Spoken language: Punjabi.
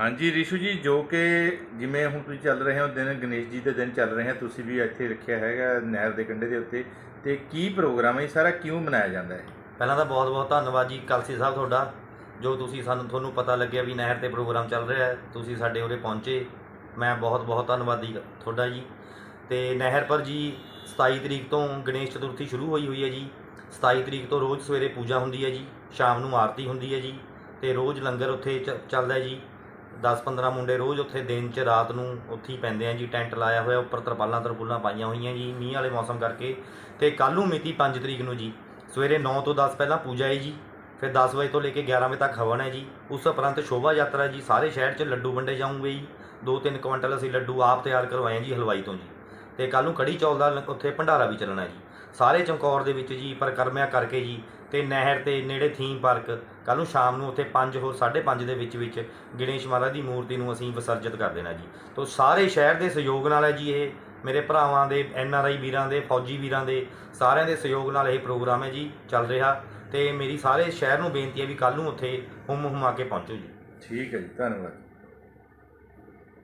ਹਾਂਜੀ, ਰਿਸ਼ੂ ਜੀ, ਜੋ ਕਿ ਜਿਵੇਂ ਹੁਣ ਤੁਸੀਂ ਚੱਲ ਰਹੇ ਹੋ, ਦਿਨ ਗਣੇਸ਼ ਜੀ ਦੇ ਦਿਨ ਚੱਲ ਰਹੇ ਆ, ਤੁਸੀਂ ਵੀ ਇੱਥੇ ਰੱਖਿਆ ਹੈਗਾ ਨਹਿਰ ਦੇ ਕੰਢੇ ਦੇ ਉੱਤੇ। ਤੇ ਕੀ ਪ੍ਰੋਗਰਾਮ ਹੈ, ਇਹ ਸਾਰਾ ਕਿਉਂ ਮਨਾਇਆ ਜਾਂਦਾ ਹੈ? ਪਹਿਲਾਂ ਤਾਂ ਬਹੁਤ ਬਹੁਤ ਧੰਨਵਾਦ ਜੀ, ਕਲਸੀ ਸਾਹਿਬ ਤੁਹਾਡਾ, ਜੋ ਤੁਸੀਂ ਸਾਨੂੰ, ਤੁਹਾਨੂੰ ਪਤਾ ਲੱਗਿਆ ਵੀ ਨਹਿਰ ਤੇ ਪ੍ਰੋਗਰਾਮ ਚੱਲ ਰਿਹਾ ਹੈ, ਤੁਸੀਂ ਸਾਡੇ ਉਰੇ ਪਹੁੰਚੇ। ਮੈਂ ਬਹੁਤ ਬਹੁਤ ਧੰਨਵਾਦੀ ਤੁਹਾਡਾ ਜੀ। ਤੇ ਨਹਿਰ ਪਰ ਜੀ 27 ਤਰੀਕ ਤੋਂ ਗਣੇਸ਼ ਚਤੁਰਥੀ ਸ਼ੁਰੂ ਹੋਈ ਹੋਈ ਹੈ ਜੀ। 27 ਤਰੀਕ ਤੋਂ ਰੋਜ਼ ਸਵੇਰੇ ਪੂਜਾ ਹੁੰਦੀ ਹੈ ਜੀ, ਸ਼ਾਮ ਨੂੰ ਆਰਤੀ ਹੁੰਦੀ ਹੈ ਜੀ। ਤੇ ਰੋਜ਼ ਲੰਗਰ ਉੱਥੇ ਚ- ਚੱਲਦਾ ਹੈ ਜੀ। 10-15 ਮੁੰਡੇ ਰੋਜ਼ ਉੱਥੇ ਦਿਨ 'ਚ ਰਾਤ ਨੂੰ ਉੱਥੇ ਹੀ ਪੈਂਦੇ ਆ ਜੀ, ਟੈਂਟ ਲਾਇਆ ਹੋਇਆ, ਉੱਪਰ ਤਰਪਾਲਾਂ ਤਰਪੁਲਾਂ ਪਾਈਆਂ ਹੋਈਆਂ ਜੀ, ਮੀਂਹ ਵਾਲੇ ਮੌਸਮ ਕਰਕੇ। ਤੇ ਕੱਲ੍ਹ ਨੂੰ ਮਿਤੀ 5 ਤਰੀਕ ਨੂੰ ਜੀ, ਸਵੇਰੇ 9 ਤੋਂ 10 ਪਹਿਲਾਂ ਪੂਜਾ ਹੈ ਜੀ, ਫਿਰ 10 ਵਜੇ ਤੋਂ ਲੈ ਕੇ 11 ਵਜੇ ਤੱਕ ਹਵਨ ਹੈ ਜੀ। ਉਸ ਉਪਰੰਤ ਸ਼ੋਭਾ ਯਾਤਰਾ ਜੀ, ਸਾਰੇ ਸ਼ਹਿਰ 'ਚ ਲੱਡੂ ਵੰਡੇ ਜਾਉਂਗੇ ਜੀ। 2-3 ਕੁਇੰਟਲ ਅਸੀਂ ਲੱਡੂ ਆਪ ਤਿਆਰ ਕਰਵਾਏ ਜੀ ਹਲਵਾਈ ਤੋਂ ਜੀ। ਤੇ ਕੱਲ ਨੂੰ ਕੜੀ ਚੌਲ ਦਾ ਉੱਥੇ ਭੰਡਾਰਾ ਵੀ ਚੱਲਣਾ ਜੀ। ਸਾਰੇ ਚਮਕੌਰ ਦੇ ਵਿੱਚ ਜੀ ਪਰਿਕਰਮਿਆ ਕਰਕੇ ਜੀ ਤੇ ਨਹਿਰ ਤੇ ਨੇੜੇ ਥੀਮ ਪਾਰਕ ਕੱਲ ਨੂੰ ਸ਼ਾਮ ਨੂੰ ਉੱਥੇ 5 ਹੋਰ 5:30 ਦੇ ਵਿੱਚ ਵਿੱਚ ਗਣੇਸ਼ ਮਹਾਰਾਜ ਦੀ ਮੂਰਤੀ ਨੂੰ ਅਸੀਂ ਵਿਸਰਜਿਤ ਕਰ ਦੇਣਾ ਜੀ। ਤੋਂ ਸਾਰੇ ਸ਼ਹਿਰ ਦੇ ਸਹਿਯੋਗ ਨਾਲ ਹੈ ਜੀ ਇਹ। ਮੇਰੇ ਭਰਾਵਾਂ ਦੇ, ਐਨ ਆਰ ਆਈ ਵੀਰਾਂ ਦੇ, ਫੌਜੀ ਵੀਰਾਂ ਦੇ ਸਾਰਿਆਂ ਦੇ ਸਹਿਯੋਗ ਨਾਲ ਇਹ ਪ੍ਰੋਗਰਾਮ ਹੈ ਜੀ, ਚੱਲ ਰਿਹਾ। ਤੇ ਮੇਰੀ ਸਾਰੇ ਸ਼ਹਿਰ ਨੂੰ ਬੇਨਤੀ ਹੈ ਵੀ ਕੱਲ ਨੂੰ ਉੱਥੇ ਹੁਮ ਹੁਮਾ ਕੇ ਪਹੁੰਚੋ ਜੀ। ਠੀਕ ਹੈ ਜੀ, ਧੰਨਵਾਦ।